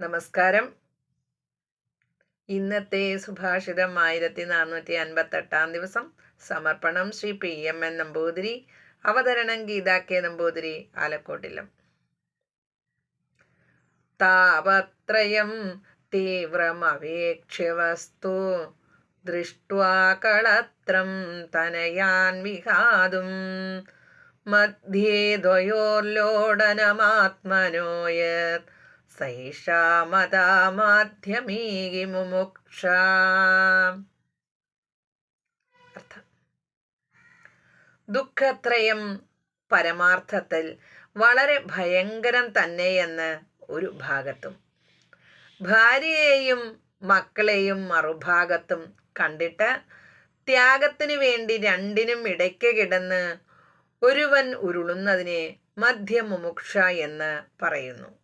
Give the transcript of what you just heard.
നമസ്കാരം. ഇന്നത്തെ സുഭാഷിതം ആയിരത്തി നാനൂറ്റി അൻപത്തെട്ടാം ദിവസം സമർപ്പണം Shri P M N Namboothiri അവതരണം ഗീത കെ നമ്പൂതിരി ആലക്കോട്ടിലും. താപത്രയം തീവ്രമവേക്ഷ്യ വസ്തു കളത്രം തനയാൻ വിഹാതും മധ്യേ ദ്വയോർലോടനമാത്മനോയത് സൈഷാമതാമാധ്യമീകി മുമുക്ഷ. അർത്ഥം. ദുഃഖത്രയം പരമാർത്ഥത്തിൽ വളരെ ഭയങ്കരം തന്നെയെന്ന് ഒരു ഭാഗത്തും. ഭാര്യയെയും മക്കളെയും മറുഭാഗത്തും കണ്ടിട്ട് ത്യാഗത്തിന് വേണ്ടി രണ്ടിനും ഇടയ്ക്ക് കിടന്ന് ഒരുവൻ ഉരുളുന്നതിനെ മധ്യമുമുക്ഷ എന്ന് പറയുന്നു.